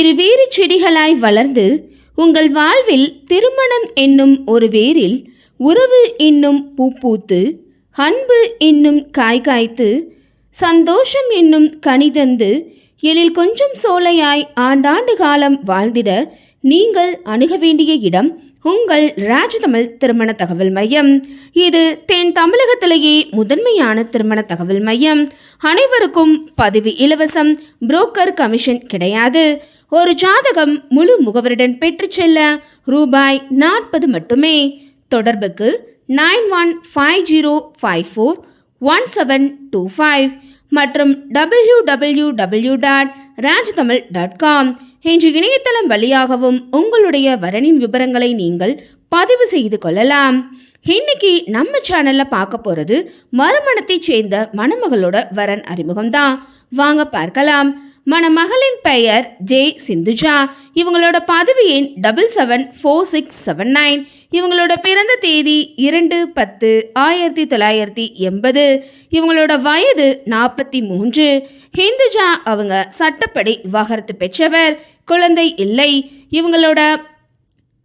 செடிகளாய் வளர்ந்து உங்கள் வாழ்வில் திருமணம் என்னும் ஒரு வேரில் உறவு என்னும் பூ பூத்து அன்பு என்னும் காய் காய்த்து சந்தோஷம் என்னும் கனி தந்து எழில் கொஞ்சம் சோலையாய் ஆண்டாண்டு காலம் வாழ்ந்திட நீங்கள் அணுக வேண்டிய இடம் உங்கள் ராஜதமிழ் திருமண தகவல் மையம். இது தென் தமிழகத்திலேயே முதன்மையான திருமண தகவல் மையம். அனைவருக்கும் பதிவு இலவசம். புரோக்கர் கமிஷன் கிடையாது. ஒரு ஜாதகம் முழு முகவருடன் பெற்றுச் செல்ல ரூபாய் நாற்பது மட்டுமே. தொடர்புக்கு nine one five zero five four one seven two five மற்றும் W W W dot Rajtamil dot com. இன்று இணையதளம் வழியாகவும் உங்களுடைய வரனின் விவரங்களை நீங்கள் பதிவு செய்து கொள்ளலாம். இன்னைக்கு நம்ம சேனல்ல பார்க்க போறது மறுமணத்தைச் சேர்ந்த மணமகளோட வரன் அறிமுகம்தான். வாங்க பார்க்கலாம். மணமகளின் பெயர் ஜே. சிந்துஜா. இவங்களோட பதவியின் double seven four six seven nine. இவங்களோட பிறந்த தேதி இரண்டு பத்து ஆயிரத்தி தொள்ளாயிரத்தி எண்பது. இவங்களோட வயது நாற்பத்தி மூன்று. ஹிந்துஜா அவங்க சட்டப்படி விவாகரத்து பெற்றவர். குழந்தை இல்லை. இவங்களோட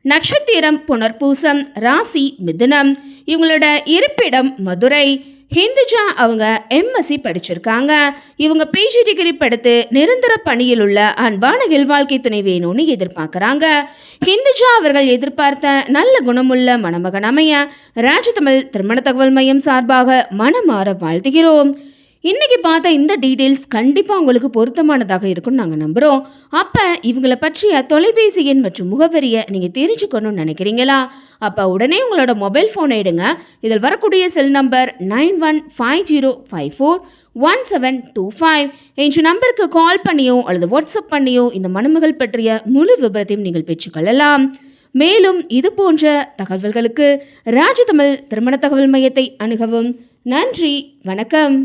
நட்சத்திரம் புனர்பூசம் ராசி மிதுனம். இவங்களோட இருப்பிடம் மதுரை. ஹிந்துஜா அவங்க எம்எஸ்சி படிச்சிருக்காங்க. இவங்க பிஜி டிகிரி படித்து நிரந்தர பணியில் உள்ள அன்பான இல்வாழ்க்கை துணை வேணும்னு எதிர்பார்க்குறாங்க. ஹிந்துஜா அவர்கள் எதிர்பார்த்த நல்ல குணமுள்ள மணமகன் அமைய ராஜதமிழ் திருமண தகவல் மையம் சார்பாக மனமாற வாழ்த்துகிறோம். இன்னைக்கு பார்த்த இந்த டீட்டெயில்ஸ் கண்டிப்பாக உங்களுக்கு பொருத்தமானதாக இருக்கும்னு நாங்கள் நம்புகிறோம் அப்போ இவங்களை பற்றிய தொலைபேசி எண் மற்றும் முகவரியை நீங்கள் தெரிஞ்சுக்கணும்னு நினைக்கிறீங்களா? அப்போ உடனே உங்களோட மொபைல் ஃபோனை எடுங்க. இதில் வரக்கூடிய cell number nine one five zero five four one seven two five. என்ற நம்பருக்கு கால் பண்ணியோ அல்லது வாட்ஸ்அப் பண்ணியோ இந்த மணமகள் பற்றிய முழு விபரத்தையும் நீங்கள் பெற்றுக்கொள்ளலாம் மேலும் இது போன்ற தகவல்களுக்கு ராஜதமிழ் திருமண தகவல் மையத்தை அணுகவும். நன்றி வணக்கம்.